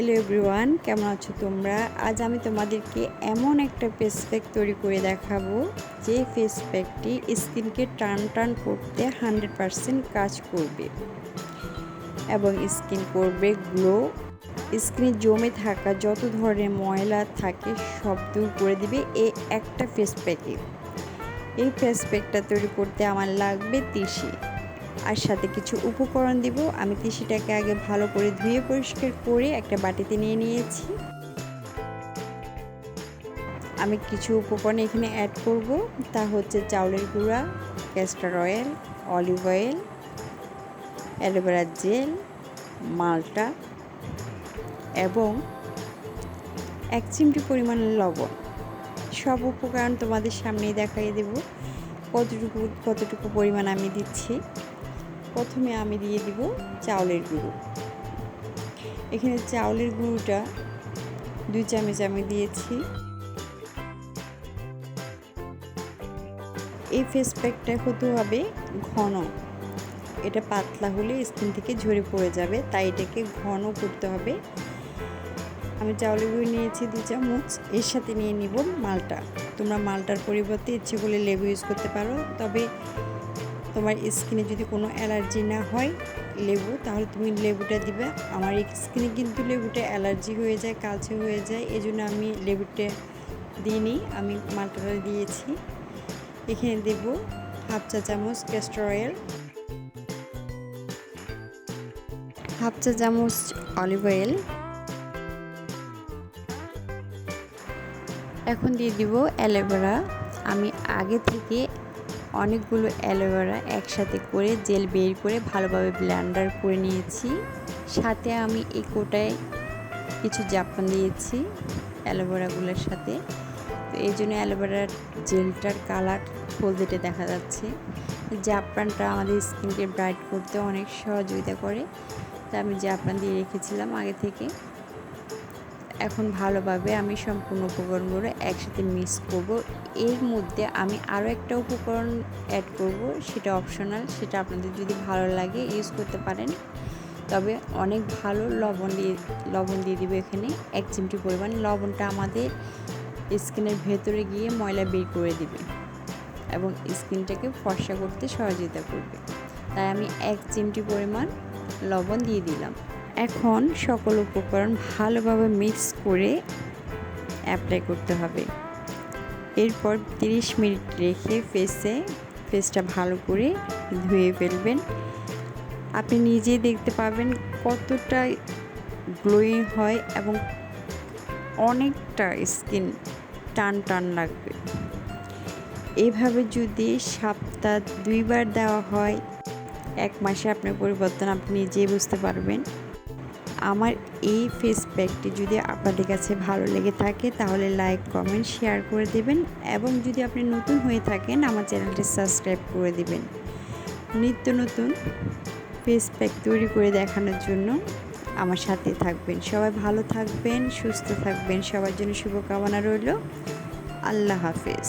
Hello everyone কেমন আছো তোমরা? আজ আমি তোমাদেরকে এমন একটা ফেস প্যাক তৈরি করে দেখাবো, যে ফেস প্যাকটি স্কিনকে টান টান করতে হান্ড্রেড পারসেন্ট কাজ করবে এবং স্কিন করবে গ্লো স্কিনে জমে থাকা যত ধরনের ময়লা থাকে, সব দূর করে দিবে এই একটা ফেস প্যাকে এই ফেস প্যাকটা তৈরি করতে আমার লাগবে তিসি। আর সাথে কিছু উপকরণ দিব। আমি তিসিটাকে আগে ভালো করে ধুয়ে পরিষ্কার করে একটা বাটিতে নিয়ে নিয়েছি। আমি কিছু উপকরণ এখানে অ্যাড করব। তা হচ্ছে চাউলের গুঁড়া castor oil olive oil aloe vera gel মালটা এবং এক চিমটি পরিমাণ লবণ। সব উপকরণ তোমাদের সামনেই দেখাই দেব। কতটুকু কতটুকু পরিমাণ আমি দিচ্ছি। প্রথমে আমি দিয়ে দিব চাউলের গুঁড়ো। এখানে চাউলের গুঁড়োটা দুই চামচ আমি দিয়েছি। এই ফেস প্যাকটা হতে হবে ঘন। এটা পাতলা হলে স্কিন থেকে ঝরে পড়ে যাবে, তাই এটাকে ঘন করতে হবে। আমি চাউলের গুঁড়ো নিয়েছি দু চামচ, এর সাথে নিয়ে নিব মালটা। তোমরা মালটার পরিবর্তে ইচ্ছে করলে লেবু ইউজ করতে পারো, তবে তোমার স্কিনে যদি কোনো অ্যালার্জি না হয় লেবু, তাহলে তুমি লেবুটা দিবে। আমার স্কিনে কিন্তু লেবুটা অ্যালার্জি হয়ে যায়, কালচে হয়ে যায় এই জন্য আমি লেবুটা দিইনি, আমি মালটাটা দিয়েছি। এখানে দেব হাফ চা চামচ ক্যাস্টর অয়েল হাফ চা চামচ অলিভ অয়েল এখন দিয়ে দিব অ্যালোভেরা আমি আগে থেকে অনেকগুলো অ্যালোভেরা একসাথে করে জেল বের করে ভালোভাবে ব্লেন্ডার করে নিয়েছি। সাথে আমি এই কোটায় কিছু জাপান দিয়েছি অ্যালোভেরাগুলোর সাথে। তো এই জন্য অ্যালোভেরার জেলটার কালার হলদেটে দেখা যাচ্ছে। জাপানটা আমাদের স্কিনকে ব্রাইট করতে অনেক সহযোগিতা করে। তা আমি জাপান দিয়ে রেখেছিলাম আগে থেকে। এখন ভালোভাবে আমি সম্পূর্ণ উপকরণগুলো একসাথে মিক্স করব। এর মধ্যে আমি আরও একটা উপকরণ অ্যাড করব, সেটা অপশনাল সেটা আপনাদের যদি ভালো লাগে ইউজ করতে পারেন। তবে অনেক ভালো লবণ দিয়ে লবণ দিয়ে দিব এখানে, এক চিমটি পরিমাণ। লবণটা আমাদের স্কিনের ভেতরে গিয়ে ময়লা বের করে দিবে এবং স্কিনটাকে ফর্সা করতে সহযোগিতা করবে। তাই আমি এক চিমটি পরিমাণ লবণ দিয়ে দিলাম। এখন সকল উপকরণ ভালোভাবে মিক্স করে অ্যাপ্লাই করতে হবে। এরপর 30 মিনিট রেখে ফেসে ফেসটা ভালো করে ধুয়ে ফেলবেন। আপনি নিজেই দেখতে পাবেন কতটা গ্লোয়িং হয় এবং অনেকটা স্কিন টান টান লাগবে। এভাবে যদি সপ্তাহ দুইবার দেওয়া হয়, এক মাসে আপনার পরিবর্তন আপনি নিজেই বুঝতে পারবেন। আমার এই ফেস প্যাকটি যদি আপনাদের কাছে ভালো লেগে থাকে, তাহলে লাইক কমেন্ট শেয়ার করে দেবেন এবং যদি আপনি নতুন হয়ে থাকেন, আমার চ্যানেলটি সাবস্ক্রাইব করে দেবেন। নিত্য নতুন ফেস প্যাক তৈরি করে দেখানোর জন্য আমার সাথে থাকবেন। সবাই ভালো থাকবেন, সুস্থ থাকবেন, সবার জন্য শুভকামনা রইল। আল্লাহ হাফেজ।